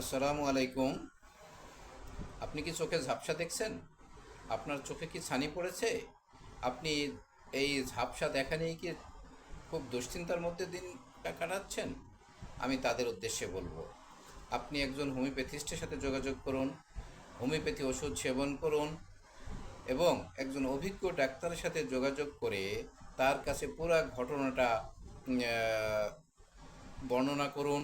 আসসালামু আলাইকুম। আপনি কি চোখে ঝাপসা দেখছেন? আপনার চোখে কি ছানি পড়েছে? আপনি এই ঝাপসা দেখা নিয়ে কি খুব দুশ্চিন্তার মধ্যে দিনটা কাটাচ্ছেন? আমি তাদের উদ্দেশ্যে বলব। আপনি একজন হোমিওপ্যাথিস্টের সাথে যোগাযোগ করুন, হোমিওপ্যাথি ওষুধ সেবন করুন এবং একজন অভিজ্ঞ ডাক্তারের সাথে যোগাযোগ করে তার কাছে পুরো ঘটনাটা বর্ণনা করুন।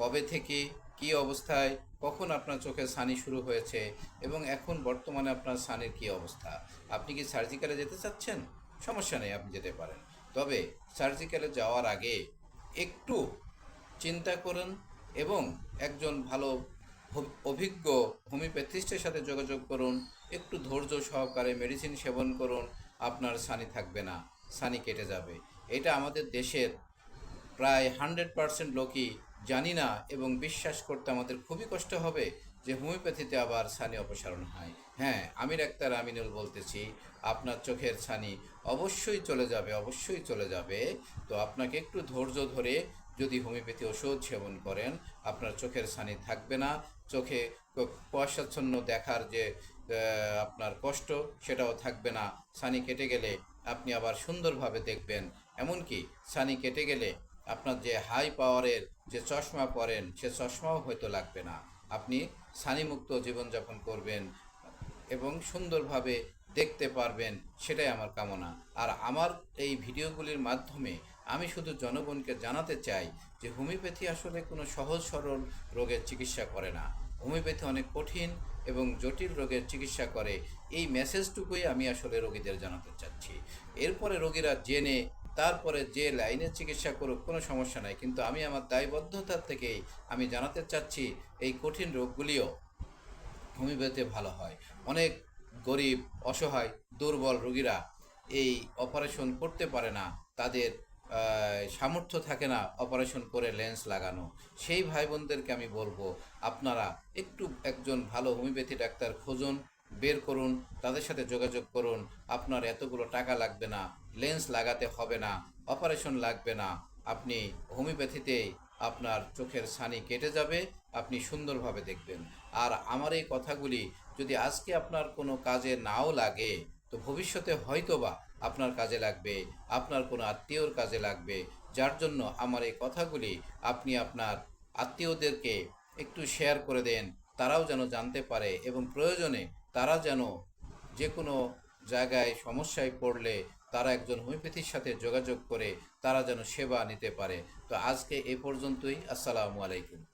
কবে থেকে কি অবস্থায়? কখন আপনার চোখে সানি শুরু হয়েছে? এবং এখন বর্তমানে আপনার সানির কি অবস্থা? আপনি কি সার্জিক্যালে যেতে চাচ্ছেন? সমস্যা নেই, আপনি যেতে পারেন। তবে সার্জিক্যালে যাওয়ার আগে একটু চিন্তা করুন এবং একজন ভালো অভিজ্ঞ হোমিওপ্যাথিস্টের সাথে যোগাযোগ করুন। একটু ধৈর্য সহকারে মেডিসিন সেবন করুন। আপনার সানি থাকবে না, সানি কেটে যাবে। এটা আমাদের দেশের প্রায় হান্ড্রেড পার্সেন্ট লোকই জানি না এবং বিশ্বাস করতে আমাদের খুবই কষ্ট হবে যে হোমিওপ্যাথিতে আবার ছানি অপসারণ হয়। হ্যাঁ আমি ডাক্তার আমিনুল বলতেছি, আপনার চোখের ছানি অবশ্যই চলে যাবে, অবশ্যই চলে যাবে। তো আপনাকে একটু ধৈর্য ধরে যদি হোমিওপ্যাথি ওষুধ সেবন করেন, আপনার চোখের ছানি থাকবে না। চোখে কুয়াশাচ্ছন্ন দেখার যে আপনার কষ্ট, সেটাও থাকবে না। ছানি কেটে গেলে আপনি আবার সুন্দরভাবে দেখবেন। এমনকি ছানি কেটে গেলে আপনার যে হাই পাওয়ারের যে চশমা পরেন, সে চশমাও হয়তো লাগবে না। আপনি ছানিমুক্ত জীবনযাপন করবেন এবং সুন্দরভাবে দেখতে পারবেন, সেটাই আমার কামনা। আর আমার এই ভিডিওগুলির মাধ্যমে আমি শুধু জনগণকে জানাতে চাই যে, হোমিওপ্যাথি আসলে কোনো সহজ সরল রোগের চিকিৎসা করে না। হোমিওপ্যাথি অনেক কঠিন এবং জটিল রোগের চিকিৎসা করে। এই মেসেজটুকুই আমি আসলে রোগীদের জানাতে চাচ্ছি। এরপরে রোগীরা জেনে তারপরে যে লাইনের চিকিৎসা করুক, কোনো সমস্যা নাই। কিন্তু আমি আমার দায়বদ্ধতার থেকেই আমি জানাতে চাচ্ছি, এই কঠিন রোগগুলিও হোমিওপ্যাথি ভালো হয়। অনেক গরিব, অসহায়, দুর্বল রোগীরা এই অপারেশন করতে পারে না। তাদের সামর্থ্য থাকে না অপারেশন করে লেন্স লাগানো। সেই ভাই বোনদেরকে আমি বলব, আপনারা একটু একজন ভালো হোমিওপ্যাথি ডাক্তার খুঁজুন। বের করুন, তাদের সাথে যোগাযোগ করুন। আপনার এতগুলো টাকা লাগবে না, লেন্স লাগাতে হবে না, অপারেশন লাগবে না। আপনি হোমিওপ্যাথিতেই আপনার চোখের ছানি কেটে যাবে, আপনি সুন্দরভাবে দেখবেন। আর আমার এই কথাগুলি যদি আজকে আপনার কোনো কাজে নাও লাগে, তো ভবিষ্যতে হয়তোবা আপনার কাজে লাগবে, আপনার কোনো আত্মীয়র কাজে লাগবে। যার জন্য আমার এই কথাগুলি আপনি আপনার আত্মীয়দেরকে একটু শেয়ার করে দেন, তারাও যেন জানতে পারে এবং প্রয়োজনে তারা যেন যে কোনো জায়গায় সমস্যায় পড়লে তারা একজন হোমিওপ্যাথির সাথে যোগাযোগ করে তারা যেন সেবা নিতে পারে। তো আজকে এ পর্যন্তই। আসসালামু আলাইকুম।